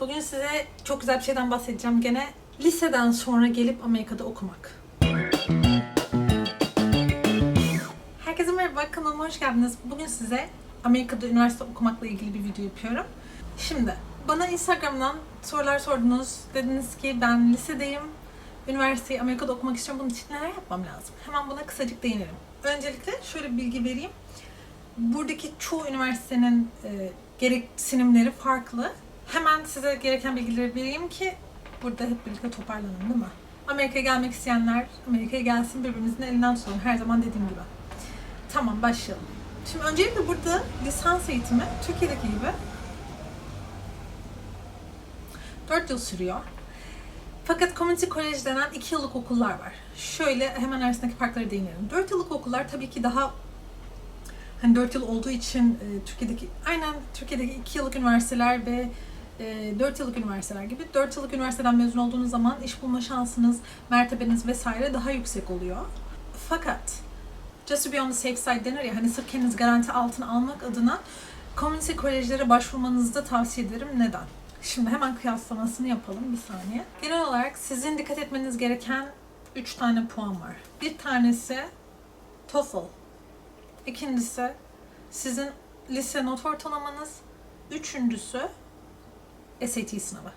Bugün size çok güzel bir şeyden bahsedeceğim. Gene liseden sonra gelip Amerika'da okumak. Herkese merhaba, kanalıma hoş geldiniz. Bugün size Amerika'da üniversite okumakla ilgili bir video yapıyorum. Şimdi bana Instagram'dan sorular sordunuz. Dediniz ki ben lisedeyim, üniversiteyi Amerika'da okumak istiyorum. Bunun için neler yapmam lazım? Hemen buna kısacık değinelim. Öncelikle şöyle bir bilgi vereyim. Buradaki çoğu üniversitenin e, gereksinimleri farklı. Hemen size gereken bilgileri vereyim ki burada hep birlikte toparlanın değil mi? Amerika'ya gelmek isteyenler Amerika'ya gelsin birbirinizin elinden tutalım. Her zaman dediğim gibi. Tamam başlayalım. Şimdi öncelikle burada lisans eğitimi Türkiye'deki gibi 4 yıl sürüyor. Fakat community college denen 2 yıllık okullar var. Şöyle hemen arasındaki farkları değinelim. 4 yıllık okullar tabii ki daha hani 4 yıl olduğu için e, Türkiye'deki aynen Türkiye'deki 2 yıllık üniversiteler ve e, 4 yıllık üniversiteler gibi 4 yıllık üniversiteden mezun olduğunuz zaman iş bulma şansınız, mertebeniz vesaire daha yüksek oluyor. Fakat just to be on the safe side denir ya hani sırf kendinizi garanti altına almak adına community kolejlere başvurmanızı da tavsiye ederim. Neden? Şimdi hemen kıyaslamasını yapalım bir saniye. Genel olarak sizin dikkat etmeniz gereken 3 tane puan var. Bir tanesi TOEFL. İkincisi sizin lise not ortalamanız. Üçüncüsü SAT sınavı.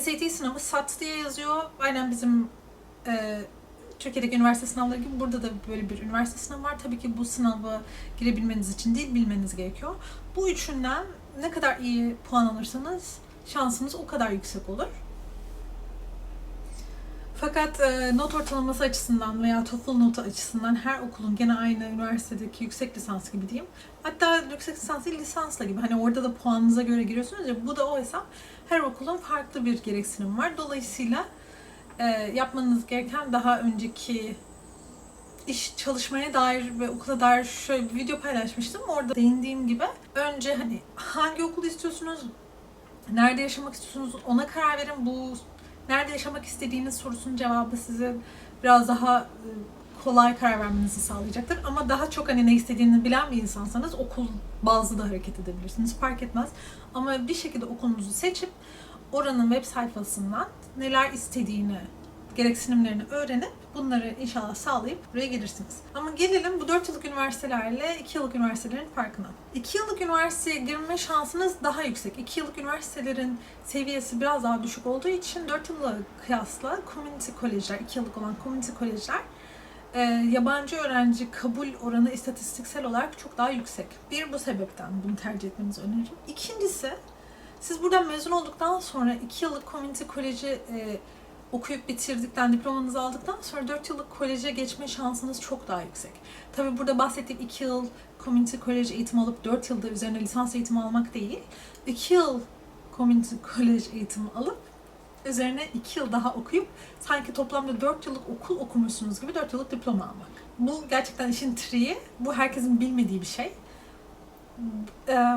SAT sınavı SAT diye yazıyor. Aynen bizim e, Türkiye'deki üniversite sınavları gibi burada da böyle bir üniversite sınavı var. Tabii ki bu sınava girebilmeniz için değil, bilmeniz gerekiyor. Bu üçünden ne kadar iyi puan alırsanız şansınız o kadar yüksek olur. Fakat e, not ortalaması açısından veya TOEFL notu açısından her okulun gene aynı üniversitedeki yüksek lisans gibi diyeyim. Hatta yüksek lisans değil lisansla gibi. Hani orada da puanınıza göre giriyorsunuz ya bu da o hesap. Her okulun farklı bir gereksinim var. Dolayısıyla e, yapmanız gereken daha önceki iş çalışmaya dair ve okula dair şöyle bir video paylaşmıştım. Orada değindiğim gibi önce hani hangi okulu istiyorsunuz, nerede yaşamak istiyorsunuz ona karar verin. Bu nerede yaşamak istediğiniz sorusunun cevabı size biraz daha e, kolay karar vermenizi sağlayacaktır. Ama daha çok hani ne istediğini bilen bir insansanız okul bazlı da hareket edebilirsiniz. Fark etmez. Ama bir şekilde okulunuzu seçip oranın web sayfasından neler istediğini, gereksinimlerini öğrenip bunları inşallah sağlayıp buraya gelirsiniz. Ama gelelim bu 4 yıllık üniversitelerle 2 yıllık üniversitelerin farkına. 2 yıllık üniversiteye girme şansınız daha yüksek. 2 yıllık üniversitelerin seviyesi biraz daha düşük olduğu için 4 yılla kıyasla community kolejler, 2 yıllık olan community kolejler e, yabancı öğrenci kabul oranı istatistiksel olarak çok daha yüksek. Bir bu sebepten bunu tercih etmenizi öneririm. İkincisi siz buradan mezun olduktan sonra 2 yıllık community koleji e, okuyup bitirdikten, diplomanızı aldıktan sonra 4 yıllık koleje geçme şansınız çok daha yüksek. Tabi burada bahsettiğim 2 yıl community college eğitimi alıp 4 yılda üzerine lisans eğitimi almak değil, 2 yıl community college eğitimi alıp üzerine 2 yıl daha okuyup sanki toplamda 4 yıllık okul okumuşsunuz gibi 4 yıllık diploma almak. Bu gerçekten işin triği. Bu herkesin bilmediği bir şey. Eee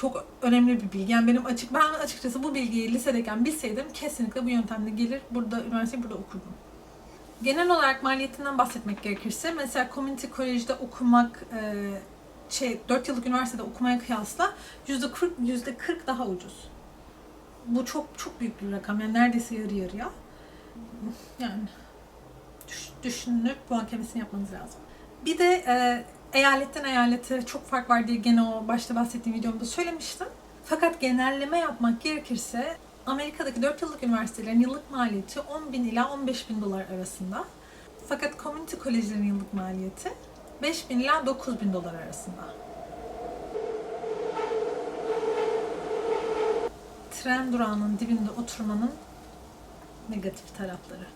çok önemli bir bilgi. Yani benim açık ben açıkçası bu bilgiyi lisedeyken bilseydim kesinlikle bu yöntemle gelir burada üniversiteyi burada okurdum. Genel olarak maliyetinden bahsetmek gerekirse mesela community college'de okumak e, şey 4 yıllık üniversitede okumaya kıyasla %40 %40 daha ucuz. Bu çok çok büyük bir rakam. Yani neredeyse yarı yarıya. Yani düş, düşünüp bu hakemesini yapmanız lazım. Bir de e, eyaletten eyalete çok fark var diye gene o başta bahsettiğim videomda söylemiştim. Fakat genelleme yapmak gerekirse Amerika'daki 4 yıllık üniversitelerin yıllık maliyeti 10 bin ila 15 bin dolar arasında. Fakat community kolejlerin yıllık maliyeti 5 bin ila 9 bin dolar arasında. Tren durağının dibinde oturmanın negatif tarafları.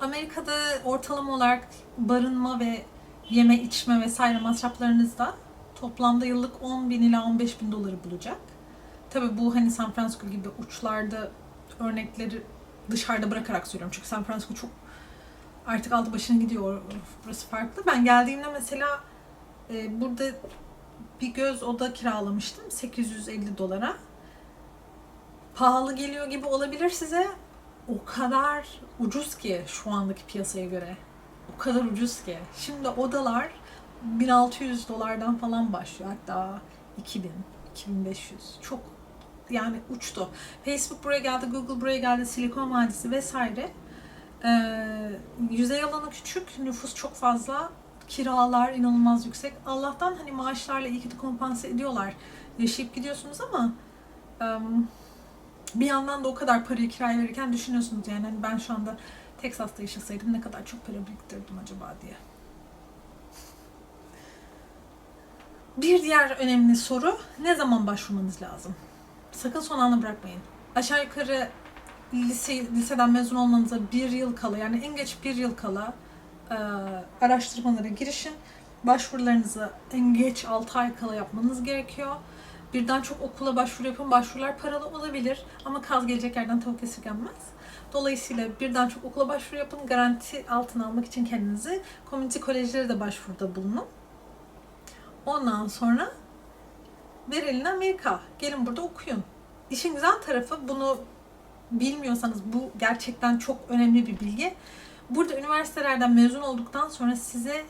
Amerika'da ortalama olarak barınma ve yeme içme vesaire masraflarınız da toplamda yıllık 10 bin ila 15 bin doları bulacak. Tabi bu hani San Francisco gibi uçlarda örnekleri dışarıda bırakarak söylüyorum. Çünkü San Francisco çok artık aldı başına gidiyor. Burası farklı. Ben geldiğimde mesela e, burada bir göz oda kiralamıştım 850 dolara. Pahalı geliyor gibi olabilir size. O kadar ucuz ki şu andaki piyasaya göre o kadar ucuz ki. Şimdi odalar 1600 dolardan falan başlıyor. Hatta 2000, 2500. Çok yani uçtu. Facebook buraya geldi, Google buraya geldi, Silikon Vadisi vesaire. Ee, yüzey alanı küçük, nüfus çok fazla, kiralar inanılmaz yüksek. Allah'tan hani maaşlarla iyi kötü kompanse ediyorlar. Yaşayıp gidiyorsunuz ama em, bir yandan da o kadar parayı kiraya verirken düşünüyorsunuz yani hani ben şu anda Texas'ta yaşasaydım ne kadar çok para biriktirdim acaba diye. Bir diğer önemli soru ne zaman başvurmanız lazım? Sakın son anda bırakmayın. Aşağı yukarı lise, liseden mezun olmanıza bir yıl kala yani en geç bir yıl kala e, araştırmalara girişin. Başvurularınızı en geç 6 ay kala yapmanız gerekiyor. Birden çok okula başvuru yapın. Başvurular paralı olabilir ama kaz gelecek yerden tavuk esirgenmez. Dolayısıyla birden çok okula başvuru yapın. Garanti altına almak için kendinizi community kolejlere de başvuruda bulunun. Ondan sonra verelim Amerika. Gelin burada okuyun. İşin güzel tarafı bunu bilmiyorsanız bu gerçekten çok önemli bir bilgi. Burada üniversitelerden mezun olduktan sonra size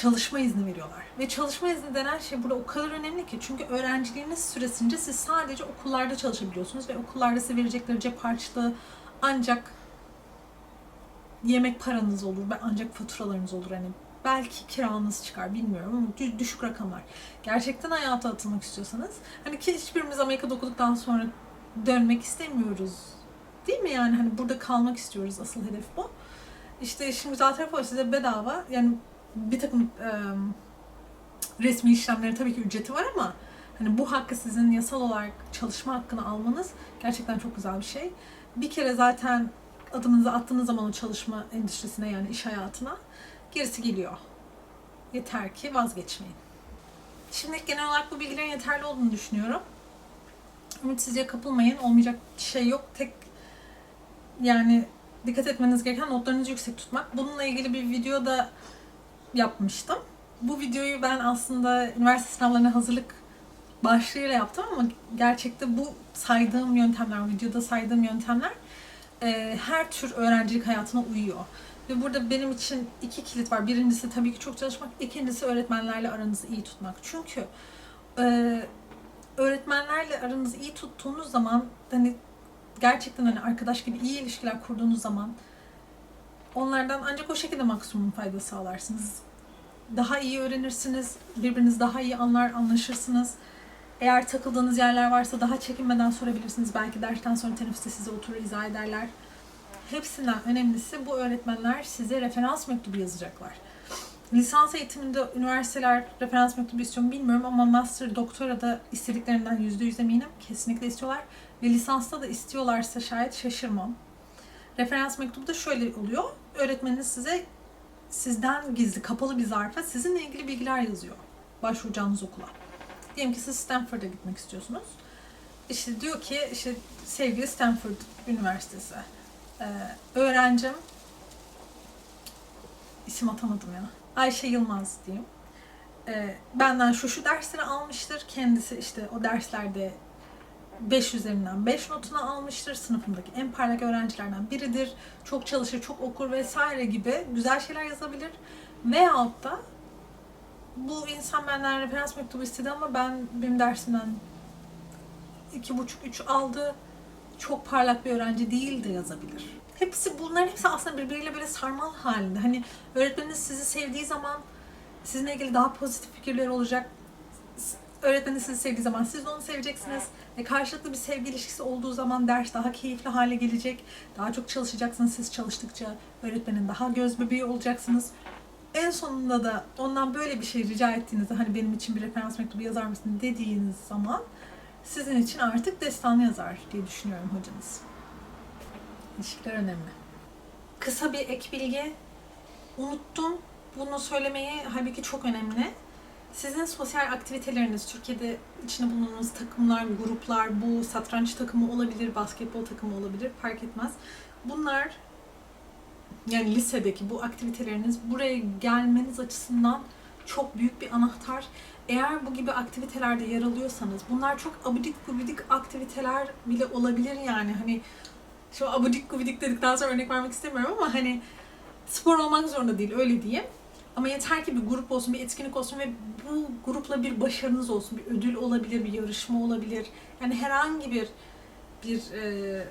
çalışma izni veriyorlar. Ve çalışma izni denen şey burada o kadar önemli ki çünkü öğrenciliğiniz süresince siz sadece okullarda çalışabiliyorsunuz ve okullarda size verecekleri cep harçlığı ancak yemek paranız olur ve ancak faturalarınız olur. Hani belki kiranız çıkar bilmiyorum ama dü- düşük rakamlar. Gerçekten hayata atılmak istiyorsanız hani ki hiçbirimiz Amerika'da okuduktan sonra dönmek istemiyoruz. Değil mi yani hani burada kalmak istiyoruz asıl hedef bu. İşte tarafı o size bedava yani bir takım e, resmi işlemlerin tabii ki ücreti var ama hani bu hakkı sizin yasal olarak çalışma hakkını almanız gerçekten çok güzel bir şey. Bir kere zaten adımınızı attığınız zaman o çalışma endüstrisine yani iş hayatına gerisi geliyor. Yeter ki vazgeçmeyin. Şimdi genel olarak bu bilgilerin yeterli olduğunu düşünüyorum. Ümitsizliğe kapılmayın. Olmayacak şey yok. Tek yani dikkat etmeniz gereken notlarınızı yüksek tutmak. Bununla ilgili bir video da yapmıştım. Bu videoyu ben aslında üniversite sınavlarına hazırlık başlığıyla yaptım ama gerçekte bu saydığım yöntemler, videoda saydığım yöntemler e, her tür öğrencilik hayatına uyuyor. Ve burada benim için iki kilit var. Birincisi tabii ki çok çalışmak, ikincisi öğretmenlerle aranızı iyi tutmak. Çünkü e, öğretmenlerle aranızı iyi tuttuğunuz zaman hani gerçekten hani arkadaş gibi iyi ilişkiler kurduğunuz zaman onlardan ancak o şekilde maksimum fayda sağlarsınız. Daha iyi öğrenirsiniz, birbirinizi daha iyi anlar, anlaşırsınız. Eğer takıldığınız yerler varsa daha çekinmeden sorabilirsiniz. Belki dersten sonra teneffüste size oturur izah ederler. Hepsinden önemlisi bu öğretmenler size referans mektubu yazacaklar. Lisans eğitiminde üniversiteler referans mektubu istiyor mu bilmiyorum ama master, doktora da istediklerinden %100 eminim. Kesinlikle istiyorlar. Ve lisansta da istiyorlarsa şayet şaşırmam. Referans mektubu da şöyle oluyor. Öğretmeniniz size sizden gizli, kapalı bir zarfa sizinle ilgili bilgiler yazıyor. Başvuracağınız okula. Diyelim ki siz Stanford'a gitmek istiyorsunuz. İşte diyor ki işte sevgili Stanford Üniversitesi. Öğrencim isim atamadım ya. Ayşe Yılmaz diyeyim. Benden şu şu dersleri almıştır. Kendisi işte o derslerde 5 üzerinden 5 notunu almıştır. Sınıfındaki en parlak öğrencilerden biridir. Çok çalışır, çok okur vesaire gibi güzel şeyler yazabilir. Veyahut da bu insan benden referans mektubu istedi ama ben benim dersimden iki buçuk üç aldı. Çok parlak bir öğrenci değil de yazabilir. Hepsi bunların hepsi aslında birbiriyle böyle sarmal halinde. Hani öğretmeniniz sizi sevdiği zaman sizinle ilgili daha pozitif fikirleri olacak. Öğretmeniniz sizi sevdiği zaman siz de onu seveceksiniz. Ve karşılıklı bir sevgi ilişkisi olduğu zaman ders daha keyifli hale gelecek. Daha çok çalışacaksınız siz çalıştıkça. Öğretmenin daha göz bebeği olacaksınız. En sonunda da ondan böyle bir şey rica ettiğinizde hani benim için bir referans mektubu yazar mısın dediğiniz zaman sizin için artık destanı yazar diye düşünüyorum hocanız. İlişkiler önemli. Kısa bir ek bilgi. Unuttum. Bunu söylemeyi halbuki çok önemli. Sizin sosyal aktiviteleriniz, Türkiye'de içinde bulunduğunuz takımlar, gruplar, bu satranç takımı olabilir, basketbol takımı olabilir, fark etmez. Bunlar yani lisedeki bu aktiviteleriniz buraya gelmeniz açısından çok büyük bir anahtar. Eğer bu gibi aktivitelerde yer alıyorsanız bunlar çok abidik gubidik aktiviteler bile olabilir yani hani şu abidik gubidik dedikten sonra örnek vermek istemiyorum ama hani spor olmak zorunda değil öyle diyeyim. Ama yeter ki bir grup olsun, bir etkinlik olsun ve bu grupla bir başarınız olsun. Bir ödül olabilir, bir yarışma olabilir. Yani herhangi bir bir e,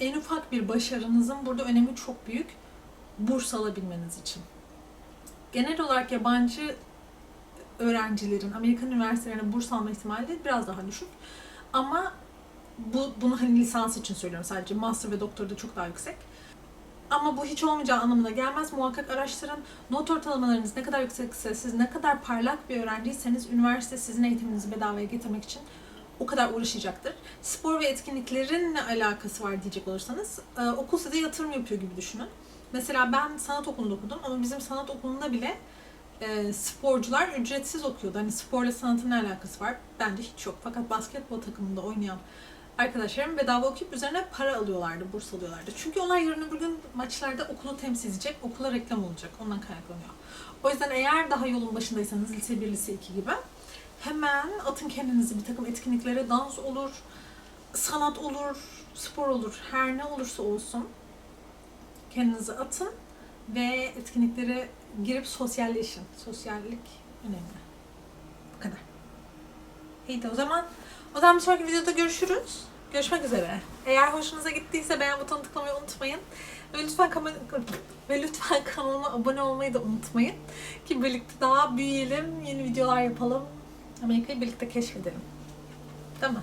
en ufak bir başarınızın burada önemi çok büyük. Burs alabilmeniz için. Genel olarak yabancı öğrencilerin Amerikan üniversitelerine burs alma ihtimali biraz daha düşük. Ama bu bunu hani lisans için söylüyorum sadece. Master ve doktorda çok daha yüksek. Ama bu hiç olmayacağı anlamına gelmez. Muhakkak araştırın. Not ortalamalarınız ne kadar yüksekse, siz ne kadar parlak bir öğrenciyseniz üniversite sizin eğitiminizi bedavaya getirmek için o kadar uğraşacaktır. Spor ve etkinliklerin ne alakası var diyecek olursanız, e, okul size yatırım yapıyor gibi düşünün. Mesela ben sanat okulunda okudum ama bizim sanat okulunda bile e, sporcular ücretsiz okuyordu. Hani sporla sanatın ne alakası var? Bence hiç yok. Fakat basketbol takımında oynayan arkadaşlarım bedava okuyup üzerine para alıyorlardı, burs alıyorlardı. Çünkü onlar yarın öbür gün maçlarda okulu temsil edecek, okula reklam olacak. Ondan kaynaklanıyor. O yüzden eğer daha yolun başındaysanız lise 1, lise 2 gibi hemen atın kendinizi bir takım etkinliklere. Dans olur, sanat olur, spor olur, her ne olursa olsun kendinizi atın ve etkinliklere girip sosyalleşin. Sosyallik önemli. Bu kadar. İyi de o zaman o zaman bir sonraki videoda görüşürüz. Görüşmek üzere. Eğer hoşunuza gittiyse beğen butonuna tıklamayı unutmayın. Ve lütfen ve lütfen kanalıma abone olmayı da unutmayın. Ki birlikte daha büyüyelim, yeni videolar yapalım. Amerika'yı birlikte keşfedelim. Değil mi?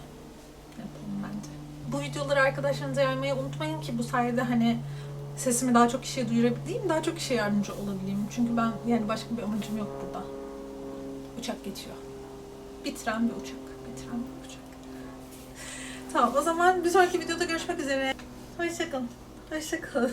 Yapalım bence. Bu videoları arkadaşlarınıza yaymayı unutmayın ki bu sayede hani sesimi daha çok kişiye duyurabileyim, daha çok kişiye yardımcı olabileyim. Çünkü ben yani başka bir amacım yok burada. Uçak geçiyor. Bitiren bir uçak. Bitiren bir uçak. Tamam o zaman bir sonraki videoda görüşmek üzere. Hoşçakalın. Hoşçakalın.